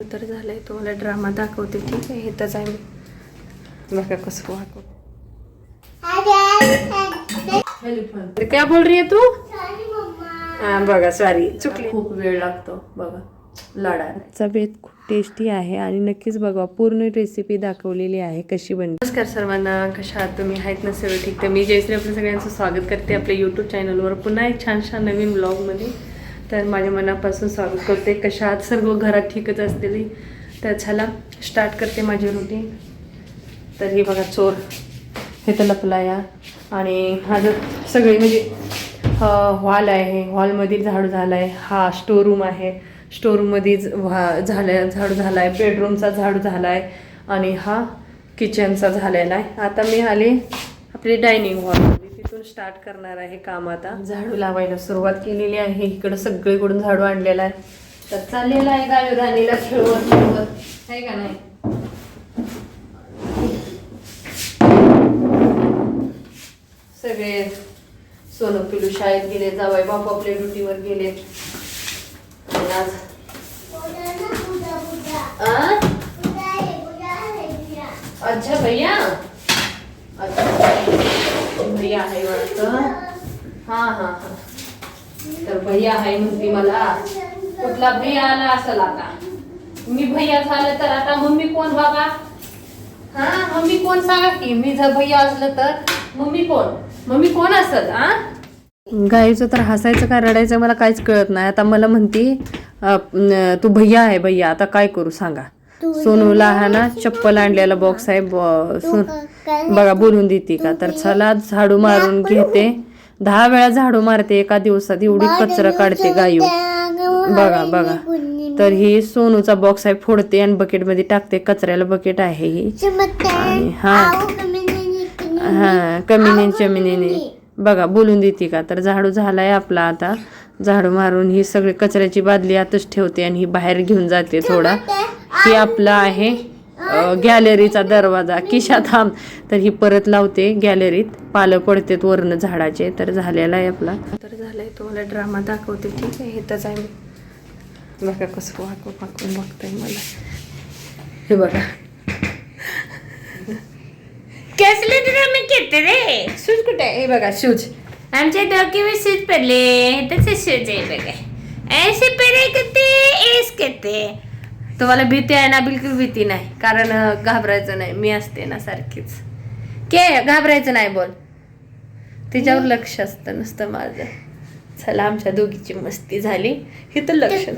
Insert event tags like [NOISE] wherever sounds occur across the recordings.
तर झालंय तुम्हाला ड्रामा दाखवते ठीक आहे? इथंच आहे मी बघा कसं तर क्या बोल रही है तू? हा बघा सॉरी चुकली. खूप वेळ लागतो बघा. लाडाचा बेत खूप टेस्टी आहे आणि नक्कीच बघा पूर्ण रेसिपी दाखवलेली आहे कशी बनते नमस्कार सर्वांना कशा आहात तुम्ही? आहेत ना सगळं ठीक? तर मी जयश्री आपल्या सगळ्यांचं स्वागत करते आपल्या यूट्यूब चॅनलवर पुन्हा एक छान छान नवीन ब्लॉगमध्ये तर माझ्या मनापासून स्वागत करते. कशा सर्व घरात ठीकच असलेली. तर चला स्टार्ट करते माझी रुटीन तर हे बघा चोर. हे तर लपला या आणि हा जो सगळी म्हणजे हॉल आहे. हॉलमध्ये झाडू झाला आहे हा स्टोर रूम आहे स्टोरूममध्ये व्हा झाल्या झाडू झाला आहे बेडरूमचा झाडू झाला आहे आणि हा किचनचा झालेला आहे. आता मी आले आपली डायनिंग हॉल तिथून स्टार्ट करणार आहे काम आता. झाडू लावायला सुरुवात केलेली आहे. इकडं सगळीकडून झाडू आणलेला आहे. तर चाललेला आहे गावी राणीला खेळवत खेळवत. आहे का नाही? सगळे सोनू पिलू शाळेत गेले जावाई बापू आपल्या ड्युटीवर गेले. आज? अच्छा भैया. अच्छा. भैया आहे वाटतं. हा हा हा. तर भैया आहे म्हणते मला. कुठला भैया आला असेल आता? मी भैया झालं तर आता मम्मी कोण बाबा? हा मम्मी कोण सांगा की? मी जर भैया असलं तर मम्मी कोण? मम्मी कोण असत हा गाईचं तर हसायचं का रडायचं मला काहीच कळत नाही. आता मला म्हणती तू भैया आहे भैया आता काय करू सांगा. सोनूला हा ना चप्पल आणलेला बॉक्स आहे बघा बोलून देते का? तर चला झाडू मारून घेते. दहा वेळा झाडू मारते एका दिवसात एवढी कचरा काढते गायू. बघा बघा. तर ही सोनूचा बॉक्स आहे फोडते आणि बकेटमध्ये टाकते. कचऱ्याला बकेट आहे ही. आणि हा. हा कमिने चमिनीने. बघा बोलून देते का? तर झाडू झालाय आपला आता. झाडू मारून ही सगळी कचऱ्याची बादली आतच ठेवते आणि ही बाहेर घेऊन जाते थोडा. ही आपला आहे गॅलरीचा दरवाजा. किशा थांब. तर ही परत लावते गॅलरीत. पालं पडतेत वरनं झाडाचे तर झालेला आहे आपला. तर झालंय तुम्हाला ड्रामा दाखवते ठीक आहे? इथंच आहे मी बघा कसं वाकून वाकून बघताय मला. हे बघा. कसले ड्रामे घेते रे? शूज कुठे आहे? हे बघा शूज. आमच्या डोक्यावर सूज पडले. तसे सूज आहे बघा. ऐसे परे करते ऐस करते तुम्हाला भीती आहे ना बिलकुल भीती नाही. कारण घाबरायचं नाही. मी असते ना सारखीच. के घाबरायचं नाही बोल. तिच्यावर लक्ष असतं नुसतं माझं. चला आमच्या दोघीची मस्ती झाली. हे तर लक्ष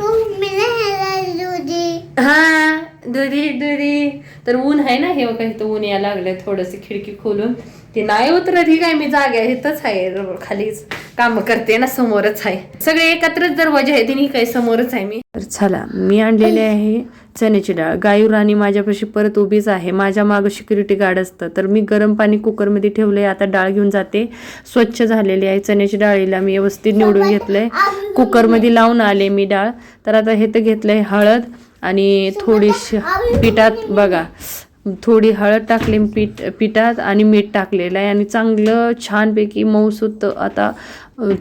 हा दुधी दुधी. तर ऊन आहे ना हे बघा इथं ऊन यायला लागलंय थोडस खिडकी खोलून. ते नाही उतरत ही काय मी जागे इथंच आहे खालीच काम करते ना समोरच आहे. सगळे एकत्रच दरवाजे आहेत आणि काही समोरच आहे मी. तर चला मी आणलेले आहे चण्याची डाळ. गायू राणी माझ्यापाशी परत उभीच आहे. माझ्या मागं सिक्युरिटी गार्ड असतं. तर मी गरम पाणी कुकरमध्ये ठेवलंय आता डाळ घेऊन जाते. स्वच्छ झालेली आहे चण्याची डाळीला मी व्यवस्थित निवडून घेतलंय. कुकरमध्ये लावून आले मी डाळ. तर आता हे तर घेतलंय हळद आणि थोडीशी पिठात बघा. थोडी हळद टाकली पीठ पिठात आणि मीठ टाकलेलं आहे. आणि चांगलं छानपैकी मऊसूत आता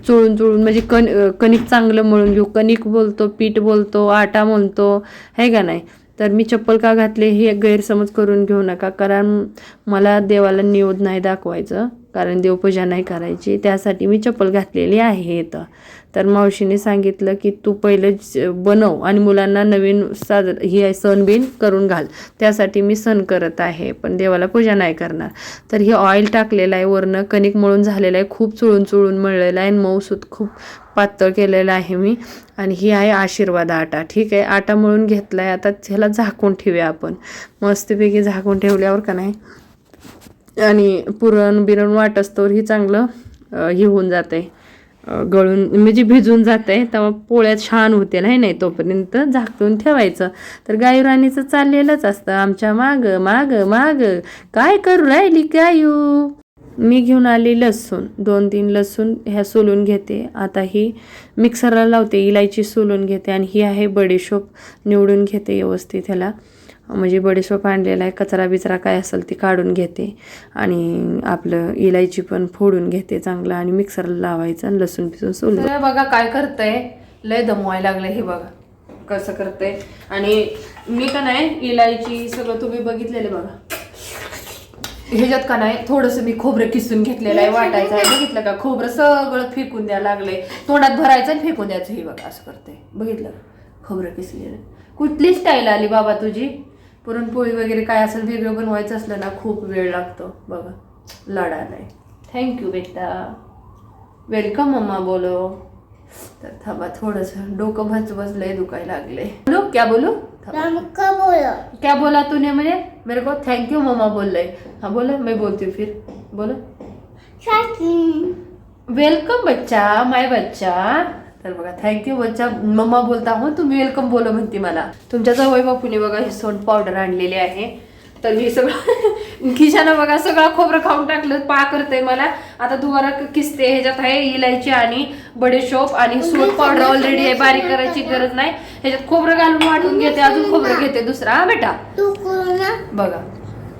चोळून चोळून म्हणजे कण कणिक चांगलं मळून घेऊ. कणिक बोलतो पीठ बोलतो आटा म्हणतो आहे का नाही? तर मी चप्पल का घातले हे गैरसमज करून घेऊ नका कारण मला देवाला निवद नाही दाखवायचं. कारण देवपूजा नाही करायची त्यासाठी मी चप्पल घातलेली आहे इथं. तर मावशीने सांगितलं की तू पहिलं बनव आणि मुलांना नवीन साजर ही आहे सण बिन करून घाल. त्यासाठी मी सण करत आहे पण देवाला पूजा नाही करणार. तर हे ऑइल टाकलेलं आहे वरनं कणिक मळून झालेलं आहे खूप चुळून चुळून मळलेलं आहे आणि मऊसूत खूप पातळ केलेलं आहे मी. आणि ही आहे आशीर्वाद आटा ठीक आहे? आटा मळून घेतला आहे आता ह्याला झाकून ठेवूया आपण. मस्तपैकी झाकून ठेवल्यावर का नाही? आणि पुरण बिरण वाट असतोवर ही चांगलं हे होऊन जाते गळून म्हणजे भिजून जाते तेव्हा पोळ्या छान होते नाही नाही तोपर्यंत झाकून ठेवायचं. तर गायू राणीचं चाललेलंच असतं आमच्या माग माग माग. काय करू राहिली गायू? मी घेऊन आली लसूण दोन तीन लसूण ह्या सोलून घेते. आता ही मिक्सरला लावते इलायची सोलून घेते आणि ही आहे बडीशोप निवडून घेते व्यवस्थित ह्याला. म्हणजे बडीशोप आणलेला आहे कचरा बिचरा काय असेल ती काढून घेते. आणि आपलं इलायची पण फोडून घेते चांगलं आणि मिक्सरला लावायचं आणि लसूण पिसून सोलून. बघा काय करतंय. लय दमवायला लागलं हे बघा. कसं करते आणि मी का नाही इलायची सगळं तुम्ही बघितलेलं बघा. ह्याच्यात का नाही थोडंसं मी खोबरं किसून घेतलेलं आहे वाटायचं आहे. बघितलं का? खोबरं सगळं फेकून द्यायला लागले तोंडात भरायचं आणि फेकून द्यायचं. हे बघा असं करते बघितलं खोबरं किसलेलं. कुठली स्टाईल आली बाबा तुझी? पुरणपोळी वगैरे काय असेल वेगळं बनवायचं असलं ना खूप वेळ लागतो बघा. लाडा नाही. थँक्यू बेटा. वेलकम मम्मा बोलो. तर थांबा थोडंसं डोकं भच बसलंय दुखायला लागले बोलो क्या बोलो? बोलो. क्या बोला तूने मुझे मेरे को थैंक यू मम्मा बोल रहे हाँ बोलो मैं बोलती हूँ फिर. बोलो. वेलकम बच्चा माय बच्चा. तर बघा थँक्यू बच्चा मम्मा बोलता हो तुम्ही वेलकम बोलो म्हणते मला. तुमच्या जवळ बापूने बघा ही सोंड पावडर आणलेली आहे. तर ही सगळं [LAUGHS] खिशानं बघा सगळं खोबरं खाऊन टाकलं पा करते मला. आता दुबारा किसते ह्याच्यात आहे इलायची आणि बडेशोप आणि सोड पावडर ऑलरेडी आहे बारीक करायची गरज नाही. ह्याच्यात खोबरं घालून वाटून घेते अजून खोबरं घेते दुसरा. हा बेटा? तू कोलो ना. बघा.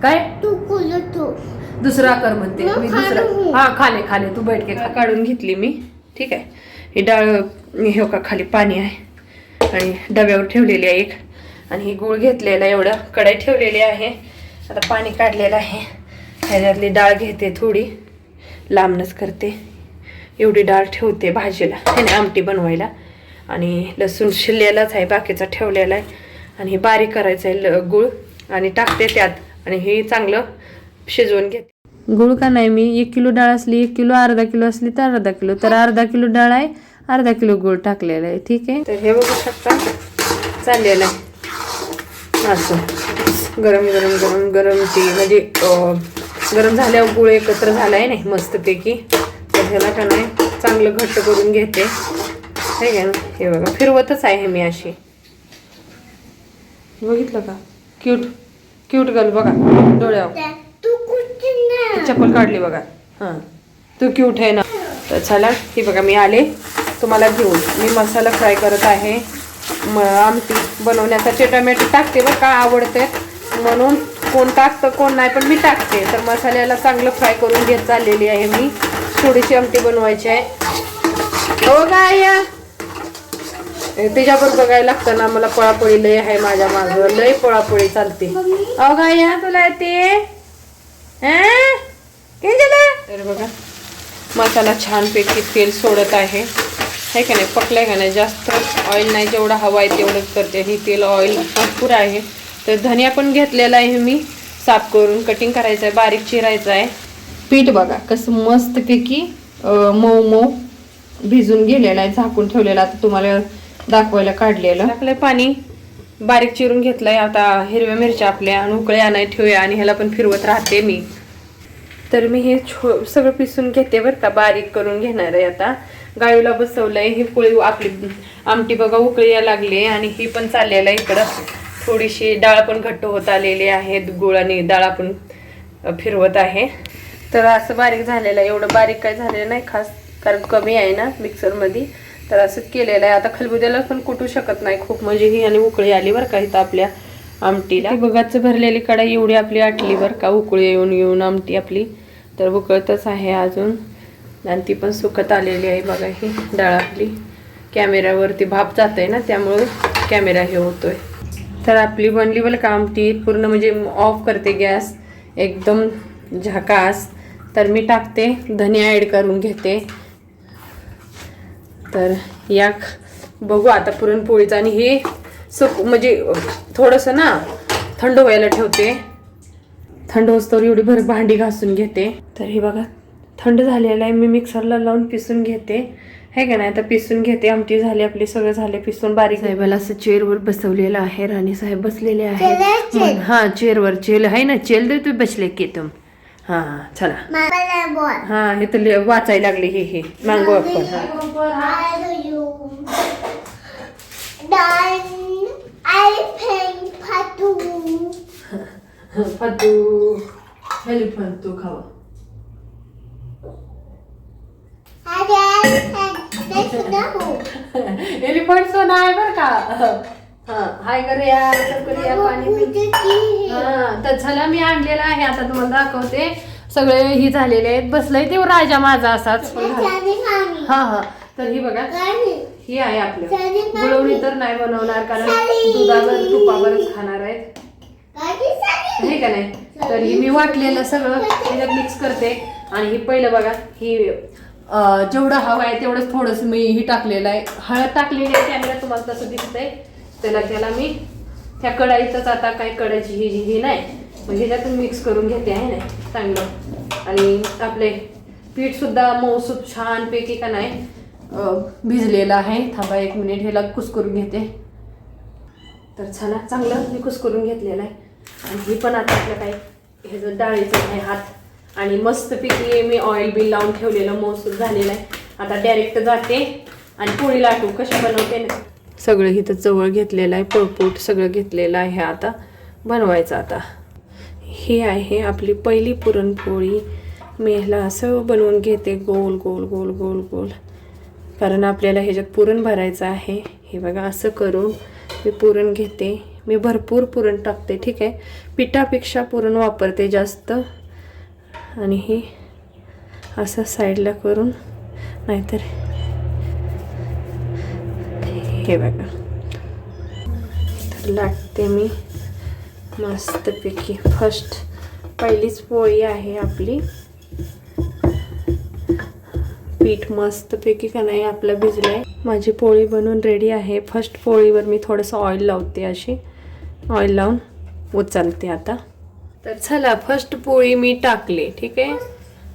काय? तू कोलो तू. दुसरा कर म्हणते मी दुसरा. हा खाले खाले. तू बैठ के खा. काढून घेतली मी. ठीक आहे. ही डाळ हे हो का खाली पाणी आहे. आणि डब्यावर ठेवलेली आहे एक. आणि ही गूळ घेतलेला एवढं. कढाई ठेवलेली आहे. आता पाणी काढलेलं आहे. ह्याच्यातली डाळ घेते थोडी. लांबनच करते. एवढी डाळ ठेवते भाजीला. आणि आमटी बनवायला. आणि लसूण शिरलेलाच आहे. बाकीचा ठेवलेला आहे. आणि हे बारीक करायचं आहे ल- गूळ. आणि टाकते त्यात. आणि हे चांगलं शिजवून घेते. गुळ का नाही? मी एक किलो डाळ असली एक किलो अर्धा किलो असली तर अर्धा किलो. तर अर्धा किलो डाळ आहे अर्धा किलो गुळ टाकलेला आहे. ठीक आहे? तर हे बघू शकता. चाललेलं आहे. असं. गरम गरम गरम गरम ती म्हणजे गरम झाल्यावर गुळ एकत्र झालाय नाही मस्तपैकी. तर ह्याला का नाही चांगलं घट्ट करून घेते. ठीक आहे ना हे बघा फिरवतच आहे मी अशी. बघितलं का? क्यूट क्यूट गल बघा डोळ्यावर. चप्पल काढली बघा. हां. तू क्यूट आहे ना. तर चला ही बघा मी आले. तुम्हाला घेऊन. मी मसाला फ्राय करत आहे. म आमटी बनवण्यासाठी टमॅटो टाकते बरं का आवडते. म्हणून कोण टाकतं कोण नाही पण मी टाकते. तर मसाल्याला चांगलं फ्राय करून घेत चाललेली आहे मी. थोडीशी आमटी बनवायची आहे. हो काय या तिच्यावर बघायला लागतं ना मला पळापळी लय आहे माझ्या मागं. लय पळापळी चालते. अहो या तुला ते तर बघा मसाला छानपैकी तेल सोडत आहे. हे का नाही? पकलाय का नाही? जास्त ऑइल नाही जेवढा हवा आहे तेवढंच करते. ही तेल ऑइल भरपूर आहे. तर धनिया पण घेतलेला आहे मी. साफ करून कटिंग करायचं आहे. बारीक चिरायचं आहे. पीठ बघा कसं मस्तपैकी मऊ मऊ भिजून गेलेलं आहे. झाकून ठेवलेलं आता तुम्हाला दाखवायला काढलेलं. टाकलंय पाणी. बारीक चिरून घेतलंय. आता हिरव्या मिरच्या आपल्या आणि उकळे आणाय ठेवूया आणि ह्याला पण फिरवत राहते मी. तर मी हे छो सगळं पिसून घेते बरं का बारीक करून घेणार आहे आता. गाळीला बसवलंय ही पोळी आपली आमटी बघा उकळी या लागली आणि ही पण चाललेलं आहे इकडं. थोडीशी डाळ पण घट्ट होत आलेली आहे गुळ आणि डाळ आपण फिरवत आहे. तर असं बारीक झालेलं आहे एवढं बारीक काय झालेलं नाही खास कारण कमी आहे ना मिक्सरमध्ये तर असंच केलेलं आहे. आता खलबुद्याला पण कुटू शकत नाही खूप. म्हणजे ही आणि उकळी आली बरं का इथं आपल्या आमटीला. बघाच भरलेली कढाई एवढी आपली आटली बरं का उकळी येऊन येऊन आमटी आपली. तर उकळतच आहे अजून. आणि ती पण सुकत आलेली आहे बघा ही डाळ आपली. कॅमेऱ्यावरती भाप जात आहे ना त्यामुळं कॅमेरा हे होतोय. तर आपली बनली बरं का आमटी. पूर्ण म्हणजे ऑफ करते गॅस. एकदम झाकास. तर मी टाकते. धनिया ॲड करून घेते. तर या बघू आता पुरणपोळीचं. आणि हे सुक म्हणजे थोडंसं ना थंड व्हायला ठेवते. थंड होस्तोवर एवढी भर भांडी घासून घेते. तर हे बघा थंड झालेलं आहे. मी मिक्सरला लावून पिसून घेते. हे का नाही आता पिसून घेते. आमटी झाली आपली सगळं झाले पिसून बारीक साहेबाला असं चेअरवर बसवलेलं आहे. राणी साहेब बसलेले आहेत. हा चेअरवर. चेल आहे ना? चेल दे तू बसले की तुम. हा चला. हा हे तर वाचायला लागले हे हे. मँगो हा फतू. हेली फतू खावा [LAUGHS] एलिफंट सोना आहे बर का? हाय करूया पाणी हा तर चला मी आणलेला आहे आता तुम्हाला दाखवते. सगळे ही झालेले आहेत बसलंय ते राजा माझा असाच. हा हा तर ही बघा ही आहे आपलं. गुळवणी तर नाही बनवणार कारण दुधावर तुपावरच खाणार आहेत. आहे का नाही? तर ही मी वाटलेलं सगळं त्याच्यात मिक्स करते. आणि ही पहिलं बघा ही जेवढं हवं आहे तेवढंच थोडंसं मी ही टाकलेलं आहे. हळद टाकलेली आहे कॅमेरा तुम्हाला तसं दिसतंय. त्याला त्याला मी त्या कढाईतच आता काय कढाईची ही जी ही नाही मग ह्याच्यातून मिक्स करून घेते आहे ना चांगलं. आणि आपले पीठसुद्धा मऊसूप छानपैकी का नाही भिजलेलं आहे. थांबा एक मिनिट ह्याला कुस्करून घेते. तर चला चांगलं मी कुस्करून घेतलेलं आहे. आणि ही पण आता आपलं काय हे जो डाळीचं आहे हात. आणि मस्तपैकी मी ऑइल बिल लावून ठेवलेलं मऊसूप झालेलं आहे. आता डायरेक्ट जाते. आणि पोळी लाटू कशी बनवते ना. सगळं इथं जवळ घेतलेलं आहे पळपूट सगळं घेतलेलं आहे आता बनवायचं आता. हे आहे आपली पहिली पुरणपोळी. मी ह्याला असं बनवून घेते गोल गोल गोल गोल गोल. कारण आपल्याला ह्याच्यात पुरण भरायचं आहे. हे बघा असं करून मी पुरण घेते. मी भरपूर पुरण टाकते ठीक आहे? पिठापेक्षा पुरण वापरते जास्त. आणि हे असं साईडला करून नाहीतर हे बघा. तर लाटते मी मस्तपैकी. फर्स्ट पहिलीच पोळी आहे आपली. पीठ मस्तपैकी का नाही आपलं भिजलंय. माझी पोळी बनवून रेडी आहे. फर्स्ट पोळीवर मी थोडंसं ऑइल लावते अशी. ऑइल लावून उचलते आता. तर चला फर्स्ट पोळी मी टाकली ठीक आहे?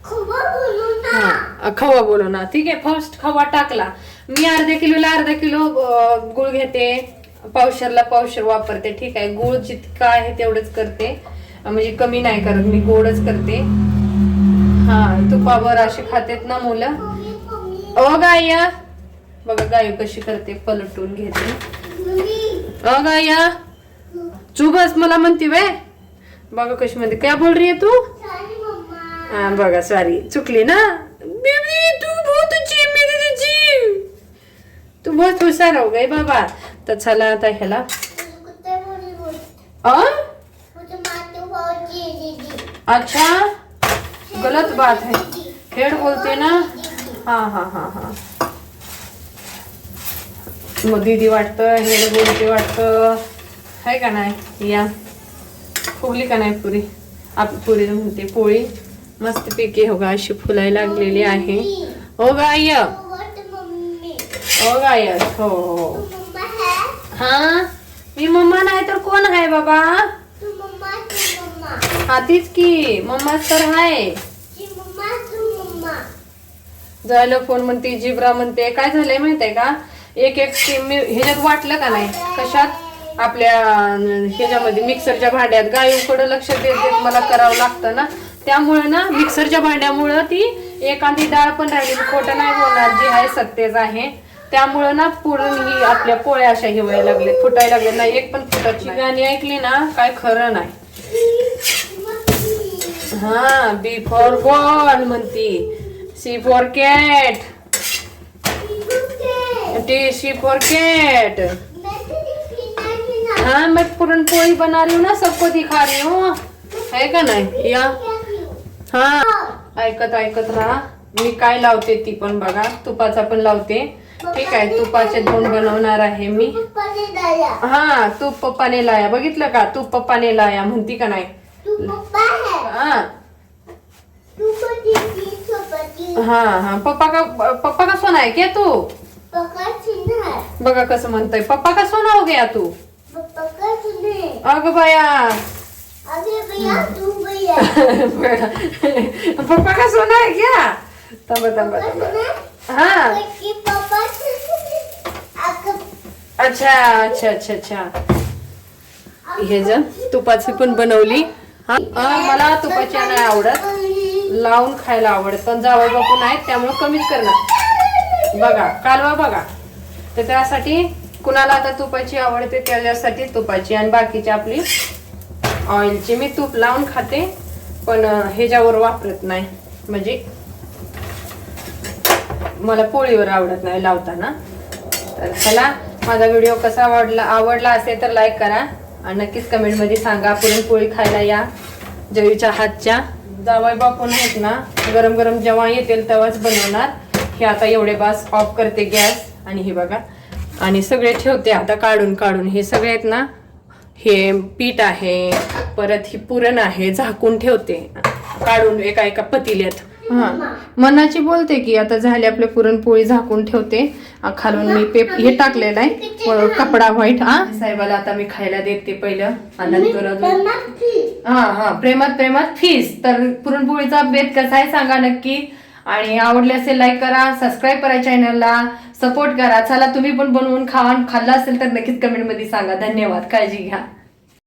हा खवा बोलू ना ठीक आहे फर्स्ट खवा टाकला. मी अर्धा किलोला अर्धा किलो अं, गुळ घेते. पावशरला पावशर वापरते ठीक आहे. गुळ जितका आहे तेवढंच करते. अं, म्हणजे कमी नाही करत मी गोडच करते. हा तुपावर असे खातेत ना मुलं. ओ गाय. बघा गाय कशी करते पलटून घेते. ओ गाय. चुबस मला म्हणते वे बघा कशी म्हणते. काय बोल रही है तू? हा बघा सॉरी चुकली ना? बेबी तू बहुत अच्छी है मेरी दीदी तू बहुत हुशार हो गए बाबा. तर चला आता ह्याला. आ? अच्छा. गलत बात है हेड बोलते ना? हा हा हा हा. मग दीदी वाटतं हेड बोलते वाटतं. आहे का नाही? या. फुगली का नाही पुरी? आप पुरी म्हणते पोळी. मस्त पिके हो गा अशी फुलायला लागलेली आहे. हो गाय हो गाय हो हो, हो. हा. मी मम्मा नाही तर कोण आहे बाबा? हा तीच की. मम्मा तर आहे झालं फोन म्हणते जिब्रा म्हणते. काय झालंय माहितीये का? एक एक मी ह्याच्यात वाटलं का नाही? कशात? आपल्या ह्याच्यामध्ये मिक्सरच्या भांड्यात. गायीकडे लक्ष देत देत मला करावं लागतं ना? त्यामुळे ना मिक्सरच्या भांड्यामुळं ती एखादी डाळ पण राहिली. खोटं नाही बोलणार. जी आहे सत्तेच आहे. त्यामुळं ना पुरण ही आपल्या पोळ्या अशा हिवायला लागले फुटायला लागले नाही एक पण फुटाची गाणी ऐकली ना काय खरं नाही. हा बी फॉर बॉल म्हणती. C for cat T C for cat हाँ मैं पुरणपोळी बना रही हूँ ना सबको दिखा रही हूँ. हो. है का नाही? या. हा. ऐकत ऐकत राहा. मी काय लावते ती पण बघा. तुपाचा पण लावते. ठीक आहे तुपाचे दोन बनवणार आहे मी. हा तूप पप्पाने लाया. बघितलं का? तूप पप्पाने लाया. म्हणती का नाही? हा. हा हा. पप्पा का पप्पा का सोना आहे क्या तू. बघा कसं म्हणतोय. पप्पा का सोना हो गया तू? अग बाया. [LAUGHS] पप्पा का सोना है क्या थांबा थांबा थांबा. हा. अच्छा अच्छा अच्छा अच्छा. हे जण तुपाची पण बनवली. हा मला तुपाची नाही आवडत. लावून खायला आवडत. पण जावई बापू नाहीत त्यामुळे कमीच करणार. बघा कालवा बघा. तर त्यासाठी कुणाला आता तुपाची आवडते त्याच्यासाठी तुपाची आणि बाकीची आपली ऑइलची. मी तूप लावून खाते पण ह्याच्यावर वापरत नाही. म्हणजे मला पोळीवर आवडत नाही लावताना. तर चला माझा व्हिडिओ कसा आवडला आवडला असेल तर लाईक करा. आणि नक्कीच कमेंटमध्ये सांगा. पुरणपोळी खायला या. जवीच्या हातच्या. जावई बापून आहेत ना? गरम गरम जेव्हा येतील तेव्हाच बनवणार. हे आता एवढे बास ऑफ करते गॅस. आणि हे बघा. आणि सगळे ठेवते आता काढून काढून. हे सगळे आहेत ना? हे पीठ आहे. परत ही पुरण आहे. झाकून ठेवते. काढून एका एका पतिल्यात. हा. मनाची बोलते की आता झाले आपले पुरणपोळी झाकून ठेवते. खालून मी पेप हे टाकलेलं आहे. कपडा व्हाईट. हा साहेबाला आता मी खायला देते पहिलं. नंतर अजून हा हा. प्रेमात प्रेमात फीस तर पुरणपोळीचा बेत कसा आहे सांगा नक्की. आणि आवडले असेल लाईक करा सबस्क्राईब करा चॅनलला सपोर्ट करा. चला तुम्ही पण बनवून खावा खाल्ला असेल तर नक्कीच कमेंटमध्ये सांगा. धन्यवाद. काळजी घ्या.